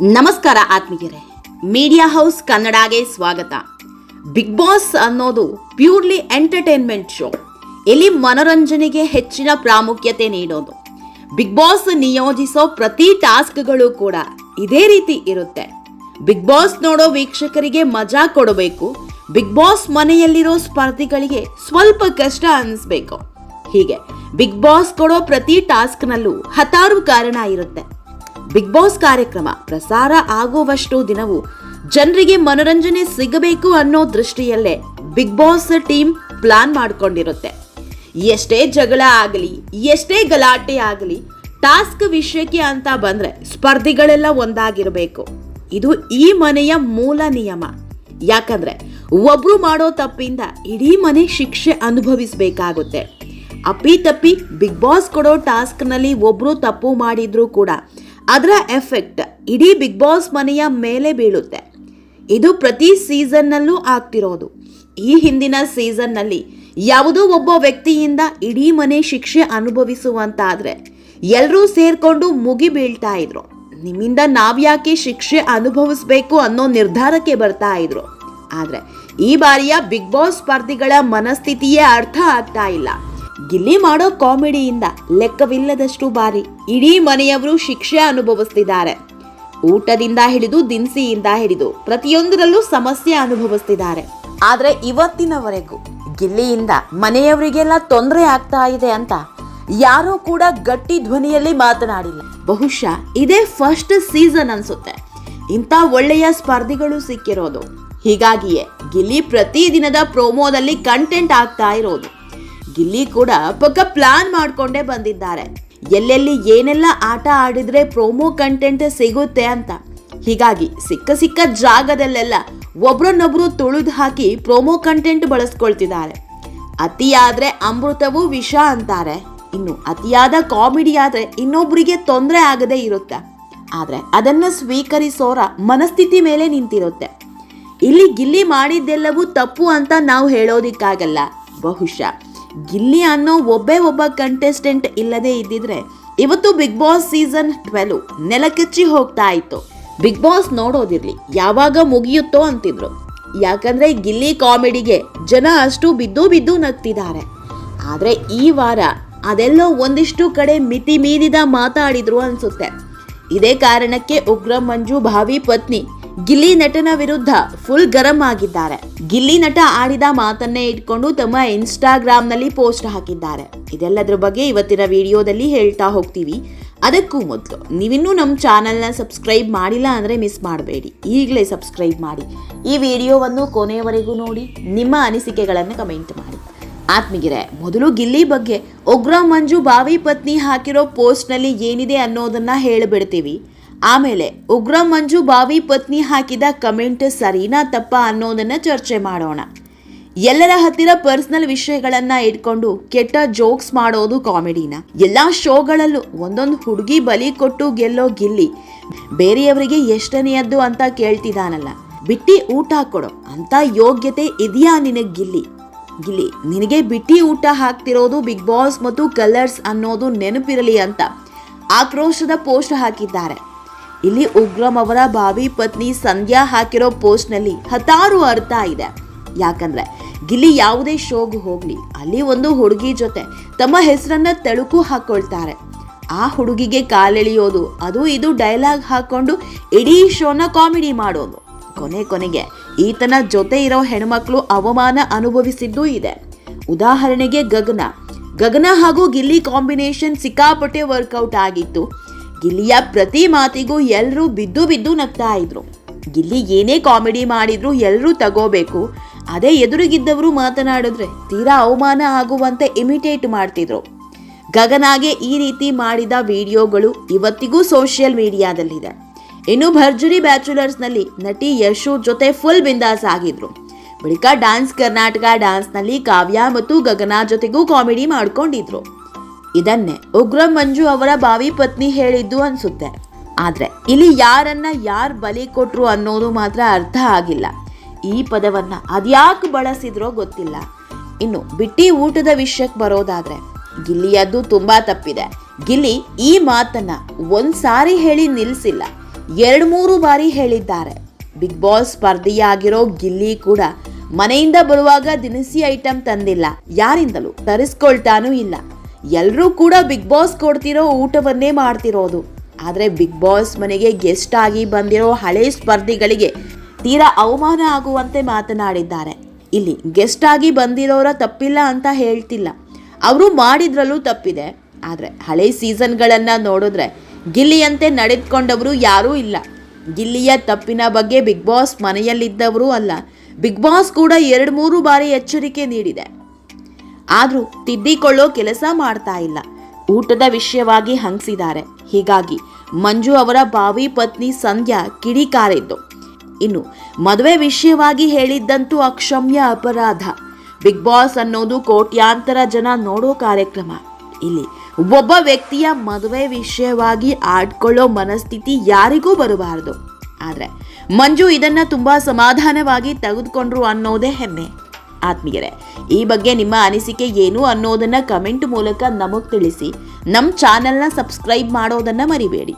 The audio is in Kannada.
ನಮಸ್ಕಾರ ಆತ್ಮೀಯರೇ. ಮೀಡಿಯಾ ಹೌಸ್ ಕನ್ನಡಗೆ ಸ್ವಾಗತ. ಬಿಗ್ ಬಾಸ್ ಅನ್ನೋದು ಪ್ಯೂರ್ಲಿ ಎಂಟರ್ಟೈನ್ಮೆಂಟ್ ಶೋ ಇಲ್ಲಿ ಮನೋರಂಜನೆಗೆ ಹೆಚ್ಚಿನ ಪ್ರಾಮುಖ್ಯತೆ ನೀಡೋದು. ಬಿಗ್ ಬಾಸ್ ನಿಯೋಜಿಸೋ ಪ್ರತಿ ಟಾಸ್ಕ್ಗಳು ಕೂಡ ಇದೇ ರೀತಿ ಇರುತ್ತೆ. ಬಿಗ್ ಬಾಸ್ ನೋಡೋ ವೀಕ್ಷಕರಿಗೆ ಮಜಾ ಕೊಡಬೇಕು. ಬಿಗ್ ಬಾಸ್ ಮನೆಯಲ್ಲಿರೋ ಸ್ಪರ್ಧಿಗಳಿಗೆ ಸ್ವಲ್ಪ ಕಷ್ಟ ಅನ್ನಿಸ್ಬೇಕು ಹೀಗೆ ಬಿಗ್ ಬಾಸ್ ಕೊಡೋ ಪ್ರತಿ ಟಾಸ್ಕ್ನಲ್ಲೂ ಹತಾರು ಕಾರಣ ಇರುತ್ತೆ. ಬಿಗ್ ಬಾಸ್ ಕಾರ್ಯಕ್ರಮ ಪ್ರಸಾರ ಆಗುವಷ್ಟು ದಿನವೂ ಜನರಿಗೆ ಮನೋರಂಜನೆ ಸಿಗಬೇಕು ಅನ್ನೋ ದೃಷ್ಟಿಯಲ್ಲೇ ಬಿಗ್ ಬಾಸ್ ಟೀಮ್ ಪ್ಲಾನ್ ಮಾಡ್ಕೊಂಡಿರುತ್ತೆ. ಎಷ್ಟೇ ಜಗಳ ಆಗಲಿ, ಎಷ್ಟೇ ಗಲಾಟೆ ಆಗಲಿ, ಟಾಸ್ಕ್ ವಿಷಯಕ್ಕೆ ಅಂತ ಬಂದ್ರೆ ಸ್ಪರ್ಧಿಗಳೆಲ್ಲ ಒಂದಾಗಿರಬೇಕು. ಇದು ಈ ಮನೆಯ ಮೂಲ ನಿಯಮ. ಯಾಕಂದ್ರೆ ಒಬ್ರು ಮಾಡೋ ತಪ್ಪಿಂದ ಇಡೀ ಮನೆ ಶಿಕ್ಷೆ ಅನುಭವಿಸಬೇಕಾಗುತ್ತೆ. ಅಪ್ಪಿ ತಪ್ಪಿ ಬಿಗ್ ಬಾಸ್ ಕೊಡೋ ಟಾಸ್ಕ್ನಲ್ಲಿ ಒಬ್ರು ತಪ್ಪು ಮಾಡಿದ್ರೂ ಕೂಡ ಅದರ ಎಫೆಕ್ಟ್ ಇಡೀ ಬಿಗ್ ಬಾಸ್ ಮನೆಯ ಮೇಲೆ ಬೀಳುತ್ತೆ. ಇದು ಪ್ರತಿ ಸೀಸನ್ನಲ್ಲೂ ಆಗ್ತಿರೋದು. ಈ ಹಿಂದಿನ ಸೀಸನ್ನಲ್ಲಿ ಯಾವುದೋ ಒಬ್ಬ ವ್ಯಕ್ತಿಯಿಂದ ಇಡೀ ಮನೆ ಶಿಕ್ಷೆ ಅನುಭವಿಸುವಂತಾದರೆ ಎಲ್ಲರೂ ಸೇರಿಕೊಂಡು ಮುಗಿ ಬೀಳ್ತಾ ಇದ್ರು. ನಿಮ್ಮಿಂದ ನಾವ್ಯಾಕೆ ಶಿಕ್ಷೆ ಅನುಭವಿಸ್ಬೇಕು ಅನ್ನೋ ನಿರ್ಧಾರಕ್ಕೆ ಬರ್ತಾ ಇದ್ರು. ಆದರೆ ಈ ಬಾರಿಯ ಬಿಗ್ ಬಾಸ್ ಸ್ಪರ್ಧಿಗಳ ಮನಸ್ಥಿತಿಯೇ ಅರ್ಥ ಆಗ್ತಾ ಇಲ್ಲ. ಗಿಲ್ಲಿ ಮಾಡೋ ಕಾಮಿಡಿಯಿಂದ ಲೆಕ್ಕವಿಲ್ಲದಷ್ಟು ಬಾರಿ ಇಡೀ ಮನೆಯವರು ಶಿಕ್ಷೆ ಅನುಭವಿಸ್ತಿದ್ದಾರೆ. ಊಟದಿಂದ ಹಿಡಿದು ದಿನಸಿಯಿಂದ ಹಿಡಿದು ಪ್ರತಿಯೊಂದರಲ್ಲೂ ಸಮಸ್ಯೆ ಅನುಭವಿಸ್ತಿದ್ದಾರೆ. ಆದರೆ ಇವತ್ತಿನವರೆಗೂ ಗಿಲ್ಲಿಯಿಂದ ಮನೆಯವರಿಗೆಲ್ಲ ತೊಂದರೆ ಆಗ್ತಾ ಇದೆ ಅಂತ ಯಾರೂ ಕೂಡ ಗಟ್ಟಿ ಧ್ವನಿಯಲ್ಲಿ ಮಾತನಾಡಿಲ್ಲ. ಬಹುಶಃ ಇದೇ ಫಸ್ಟ್ ಸೀಸನ್ ಅನ್ಸುತ್ತೆ. ಇಂಥ ಒಳ್ಳೆಯ ಸ್ಪರ್ಧಿಗಳು ಸಿಕ್ಕಿರೋದು. ಹೀಗಾಗಿಯೇ ಗಿಲ್ಲಿ ಪ್ರತಿದಿನದ ಪ್ರೋಮೋದಲ್ಲಿ ಕಂಟೆಂಟ್ ಆಗ್ತಾ ಇರೋದು. ಗಿಲ್ಲಿ ಕೂಡ ಪಕ್ಕ ಪ್ಲಾನ್ ಮಾಡ್ಕೊಂಡೇ ಬಂದಿದ್ದಾರೆ. ಎಲ್ಲೆಲ್ಲಿ ಏನೆಲ್ಲ ಆಟ ಆಡಿದ್ರೆ ಪ್ರೋಮೋ ಕಂಟೆಂಟ್ ಸಿಗುತ್ತೆ ಅಂತ. ಹೀಗಾಗಿ ಸಿಕ್ಕ ಸಿಕ್ಕ ಜಾಗದಲ್ಲೆಲ್ಲ ಒಬ್ರನ್ನೊಬ್ರು ತುಳಿದು ಹಾಕಿ ಪ್ರೋಮೋ ಕಂಟೆಂಟ್ ಬಳಸ್ಕೊಳ್ತಿದ್ದಾರೆ. ಅತಿಯಾದ್ರೆ ಅಮೃತವೂ ವಿಷ ಅಂತಾರೆ. ಇನ್ನು ಅತಿಯಾದ ಕಾಮಿಡಿ ಆದ್ರೆ ಇನ್ನೊಬ್ರಿಗೆ ತೊಂದರೆ ಆಗದೆ ಇರುತ್ತೆ. ಆದ್ರೆ ಅದನ್ನ ಸ್ವೀಕರಿಸೋರ ಮನಸ್ಥಿತಿ ಮೇಲೆ ನಿಂತಿರುತ್ತೆ. ಇಲ್ಲಿ ಗಿಲ್ಲಿ ಮಾಡಿದ್ದೆಲ್ಲವೂ ತಪ್ಪು ಅಂತ ನಾವು ಹೇಳೋದಿಕ್ಕಾಗಲ್ಲ. ಬಹುಶಃ ಗಿಲ್ಲಿ ಅನ್ನೋ ಒಬ್ಬೇ ಒಬ್ಬ ಕಂಟೆಸ್ಟೆಂಟ್ ಇಲ್ಲದೆ ಇದ್ದಿದ್ರೆ ಇವತ್ತು ಬಿಗ್ ಬಾಸ್ ಸೀಸನ್ ಟ್ವೆಲ್ವ್ ನೆಲಕಚ್ಚಿ ಹೋಗ್ತಾ ಇತ್ತು. ಬಿಗ್ ಬಾಸ್ ನೋಡೋದಿರ್ಲಿ, ಯಾವಾಗ ಮುಗಿಯುತ್ತೋ ಅಂತಿದ್ರು. ಯಾಕಂದ್ರೆ ಗಿಲ್ಲಿ ಕಾಮಿಡಿಗೆ ಜನ ಅಷ್ಟು ಬಿದ್ದು ಬಿದ್ದು ನಗ್ತಿದ್ದಾರೆ. ಆದ್ರೆ ಈ ವಾರ ಅದೆಲ್ಲೋ ಒಂದಿಷ್ಟು ಕಡೆ ಮಿತಿ ಮೀರಿದ ಮಾತಾಡಿದ್ರು ಅನ್ಸುತ್ತೆ. ಇದೇ ಕಾರಣಕ್ಕೆ ಉಗ್ರ ಮಂಜು ಭಾವಿ ಪತ್ನಿ ಗಿಲ್ಲಿ ನಟನ ವಿರುದ್ಧ ಫುಲ್ ಗರಂ ಆಗಿದ್ದಾರೆ. ಗಿಲ್ಲಿ ನಟ ಆಡಿದ ಮಾತನ್ನೇ ಇಟ್ಕೊಂಡು ತಮ್ಮ ಇನ್ಸ್ಟಾಗ್ರಾಮ್ನಲ್ಲಿ ಪೋಸ್ಟ್ ಹಾಕಿದ್ದಾರೆ. ಇದೆಲ್ಲದರ ಬಗ್ಗೆ ಇವತ್ತಿನ ವಿಡಿಯೋದಲ್ಲಿ ಹೇಳ್ತಾ ಹೋಗ್ತೀವಿ. ಅದಕ್ಕೂ ಮೊದಲು, ನೀವಿನ್ನೂ ನಮ್ಮ ಚಾನಲ್ನ ಸಬ್ಸ್ಕ್ರೈಬ್ ಮಾಡಿಲ್ಲ ಅಂದರೆ ಮಿಸ್ ಮಾಡಬೇಡಿ. ಈಗಲೇ ಸಬ್ಸ್ಕ್ರೈಬ್ ಮಾಡಿ. ಈ ವಿಡಿಯೋವನ್ನು ಕೊನೆಯವರೆಗೂ ನೋಡಿ, ನಿಮ್ಮ ಅನಿಸಿಕೆಗಳನ್ನು ಕಮೆಂಟ್ ಮಾಡಿ. ಆತ್ಮಗಿರೆ ಮೊದಲು ಗಿಲ್ಲಿ ಬಗ್ಗೆ, ಉಗ್ರ ಮಂಜು ಬಾವಿ ಪತ್ನಿ ಹಾಕಿರೋ ಪೋಸ್ಟ್ನಲ್ಲಿ ಏನಿದೆ ಅನ್ನೋದನ್ನ ಹೇಳಿಬಿಡ್ತೀವಿ. ಆಮೇಲೆ ಉಗ್ರ ಮಂಜು ಬಾವಿ ಪತ್ನಿ ಹಾಕಿದ ಕಮೆಂಟ್ ಸರಿನಾ ತಪ್ಪ ಅನ್ನೋದನ್ನ ಚರ್ಚೆ ಮಾಡೋಣ. ಎಲ್ಲರ ಹತ್ತಿರ ಪರ್ಸನಲ್ ವಿಷಯಗಳನ್ನ ಇಟ್ಕೊಂಡು ಕೆಟ್ಟ ಜೋಕ್ಸ್ ಮಾಡೋದು ಕಾಮಿಡಿನ. ಎಲ್ಲಾ ಶೋಗಳಲ್ಲೂ ಒಂದೊಂದು ಹುಡುಗಿ ಬಲಿ ಕೊಟ್ಟು ಗೆಲ್ಲೋ ಗಿಲ್ಲಿ. ಬೇರೆಯವರಿಗೆ ಎಷ್ಟನೆಯದ್ದು ಅಂತ ಕೇಳ್ತಿದಾನಲ್ಲ. ಬಿಟ್ಟಿ ಊಟ ಕೊಡೋ, ಅಂತ ಯೋಗ್ಯತೆ ಇದೆಯಾ ನಿನಗೆ ಗಿಲ್ಲಿ. ಗಿಲ್ಲಿ, ನಿನಗೆ ಬಿಟ್ಟಿ ಊಟ ಹಾಕ್ತಿರೋದು ಬಿಗ್ ಬಾಸ್ ಮತ್ತು ಕಲರ್ಸ್ ಅನ್ನೋದು ನೆನಪಿರಲಿ ಅಂತ ಆಕ್ರೋಶದ ಪೋಸ್ಟ್ ಹಾಕಿದ್ದಾರೆ. ಇಲ್ಲಿ ಉಗ್ರಂ ಅವರ ಭಾವಿ ಪತ್ನಿ ಸಂಧ್ಯಾ ಹಾಕಿರೋ ಪೋಸ್ಟ್ನಲ್ಲಿ ಹತಾರು ಅರ್ಥ ಇದೆ. ಯಾಕಂದ್ರೆ ಗಿಲ್ಲಿ ಯಾವುದೇ ಶೋಗೂ ಹೋಗ್ಲಿ, ಅಲ್ಲಿ ಒಂದು ಹುಡುಗಿ ಜೊತೆ ತಮ್ಮ ಹೆಸರನ್ನ ತಳುಕು ಹಾಕೊಳ್ತಾರೆ. ಆ ಹುಡುಗಿಗೆ ಕಾಲೆಳೆಯೋದು, ಅದು ಇದು ಡೈಲಾಗ್ ಹಾಕೊಂಡು ಇಡೀ ಶೋನ ಕಾಮಿಡಿ ಮಾಡೋದು. ಕೊನೆ ಕೊನೆಗೆ ಈತನ ಜೊತೆ ಇರೋ ಹೆಣ್ಮಕ್ಳು ಅವಮಾನ ಅನುಭವಿಸಿದ್ದೂ ಇದೆ. ಉದಾಹರಣೆಗೆ ಗಗನ. ಗಗನ ಹಾಗೂ ಗಿಲ್ಲಿ ಕಾಂಬಿನೇಷನ್ ಸಿಕ್ಕಾಪಟ್ಟೆ ವರ್ಕೌಟ್ ಆಗಿತ್ತು. ಗಿಲ್ಲಿಯ ಪ್ರತಿ ಮಾತಿಗೂ ಎಲ್ಲರೂ ಬಿದ್ದು ಬಿದ್ದು ನಗ್ತಾ ಇದ್ರು. ಗಿಲ್ಲಿ ಏನೇ ಕಾಮಿಡಿ ಮಾಡಿದ್ರು ಎಲ್ಲರೂ ತಗೋಬೇಕು. ಅದೇ ಎದುರಿಗಿದ್ದವರು ಮಾತನಾಡಿದ್ರೆ ತೀರಾ ಅವಮಾನ ಆಗುವಂತೆ ಇಮಿಟೇಟ್ ಮಾಡ್ತಿದ್ರು. ಗಗನಾಗೆ ಈ ರೀತಿ ಮಾಡಿದ ವಿಡಿಯೋಗಳು ಇವತ್ತಿಗೂ ಸೋಷಿಯಲ್ ಮೀಡಿಯಾದಲ್ಲಿದೆ. ಇನ್ನು ಭರ್ಜರಿ ಬ್ಯಾಚುಲರ್ಸ್ನಲ್ಲಿ ನಟಿ ಯಶು ಜೊತೆ ಫುಲ್ ಬಿಂದಾಸ್ ಆಗಿದ್ರು. ಬಳಿಕ ಡ್ಯಾನ್ಸ್ ಕರ್ನಾಟಕ ಡ್ಯಾನ್ಸ್ನಲ್ಲಿ ಕಾವ್ಯ ಮತ್ತು ಗಗನ ಜೊತೆಗೂ ಕಾಮಿಡಿ ಮಾಡ್ಕೊಂಡಿದ್ರು. ಇದನ್ನೇ ಉಗ್ರ ಮಂಜು ಅವರ ಬಾವಿ ಪತ್ನಿ ಹೇಳಿದ್ದು ಅನ್ಸುತ್ತೆ. ಆದ್ರೆ ಇಲ್ಲಿ ಯಾರನ್ನ ಯಾರು ಬಲಿ ಕೊಟ್ರು ಅನ್ನೋದು ಮಾತ್ರ ಅರ್ಥ ಆಗಿಲ್ಲ. ಈ ಪದವನ್ನ ಅದ್ಯಾಕೆ ಬಳಸಿದ್ರೋ ಗೊತ್ತಿಲ್ಲ. ಇನ್ನು ಬಿಟ್ಟಿ ಊಟದ ವಿಷಯಕ್ಕೆ ಬರೋದಾದ್ರೆ ಗಿಲ್ಲಿಯದ್ದು ತುಂಬಾ ತಪ್ಪಿದೆ. ಗಿಲ್ಲಿ ಈ ಮಾತನ್ನ ಒಂದು ಸಾರಿ ಹೇಳಿ ನಿಲ್ಲಿಸಿಲ್ಲ ಎರಡು ಮೂರು ಬಾರಿ ಹೇಳಿದ್ದಾರೆ. ಬಿಗ್ ಬಾಸ್ ಸ್ಪರ್ಧಿಯಾಗಿರೋ ಗಿಲ್ಲಿ ಕೂಡ ಮನೆಯಿಂದ ಬರುವಾಗ ದಿನಸಿ ಐಟಮ್ ತಂದಿಲ್ಲ. ಯಾರಿಂದಲೂ ತರಿಸ್ಕೊಳ್ತಾನೂ ಇಲ್ಲ. ಎಲ್ಲರೂ ಕೂಡ ಬಿಗ್ ಬಾಸ್ ಕೊಡ್ತಿರೋ ಊಟವನ್ನೇ ಮಾಡ್ತಿರೋದು. ಆದರೆ ಬಿಗ್ ಬಾಸ್ ಮನೆಗೆ ಗೆಸ್ಟ್ ಆಗಿ ಬಂದಿರೋ ಹಳೆ ಸ್ಪರ್ಧಿಗಳಿಗೆ ತೀರಾ ಅವಮಾನ ಆಗುವಂತೆ ಮಾತನಾಡಿದ್ದಾರೆ. ಇಲ್ಲಿ ಗೆಸ್ಟ್ ಆಗಿ ಬಂದಿರೋರ ತಪ್ಪಿಲ್ಲ ಅಂತ ಹೇಳ್ತಿಲ್ಲ. ಅವರು ಮಾಡಿದ್ರಲ್ಲೂ ತಪ್ಪಿದೆ. ಆದರೆ ಹಳೆ ಸೀಸನ್ಗಳನ್ನು ನೋಡಿದ್ರೆ ಗಿಲ್ಲಿಯಂತೆ ನಡೆದುಕೊಂಡವರು ಯಾರೂ ಇಲ್ಲ. ಗಿಲ್ಲಿಯ ತಪ್ಪಿನ ಬಗ್ಗೆ ಬಿಗ್ ಬಾಸ್ ಮನೆಯಲ್ಲಿದ್ದವರೂ ಅಲ್ಲ. ಬಿಗ್ ಬಾಸ್ ಕೂಡ ಎರಡು ಮೂರು ಬಾರಿ ಎಚ್ಚರಿಕೆ ನೀಡಿದೆ. ಆದರೂ ತಿದ್ದಿಕೊಳ್ಳೋ ಕೆಲಸ ಮಾಡ್ತಾ ಇಲ್ಲ. ಊಟದ ವಿಷಯವಾಗಿ ಹಂಗಿಸಿದ್ದಾರೆ. ಹೀಗಾಗಿ ಮಂಜು ಅವರ ಬಾವಿ ಪತ್ನಿ ಸಂಧ್ಯಾ ಕಿಡಿಕಾರಿದ್ದು. ಇನ್ನು ಮದುವೆ ವಿಷಯವಾಗಿ ಹೇಳಿದ್ದಂತೂ ಅಕ್ಷಮ್ಯ ಅಪರಾಧ. ಬಿಗ್ ಬಾಸ್ ಅನ್ನೋದು ಕೋಟ್ಯಾಂತರ ಜನ ನೋಡೋ ಕಾರ್ಯಕ್ರಮ. ಇಲ್ಲಿ ಒಬ್ಬ ವ್ಯಕ್ತಿಯ ಮದುವೆ ವಿಷಯವಾಗಿ ಆಡ್ಕೊಳ್ಳೋ ಮನಸ್ಥಿತಿ ಯಾರಿಗೂ ಬರಬಾರದು. ಆದರೆ ಮಂಜು ಇದನ್ನು ತುಂಬ ಸಮಾಧಾನವಾಗಿ ತೆಗೆದುಕೊಂಡ್ರು ಅನ್ನೋದೇ ಹೆಮ್ಮೆ. ಆತ್ಮೀಯರೇ, ಈ ಬಗ್ಗೆ ನಿಮ್ಮ ಅನಿಸಿಕೆ ಏನು ಅನ್ನೋದನ್ನ ಕಮೆಂಟ್ ಮೂಲಕ ನಮಗೆ ತಿಳಿಸಿ. ನಮ್ಮ ಚಾನೆಲ್ನ ಸಬ್ಸ್ಕ್ರೈಬ್ ಮಾಡೋದನ್ನ ಮರಿಬೇಡಿ.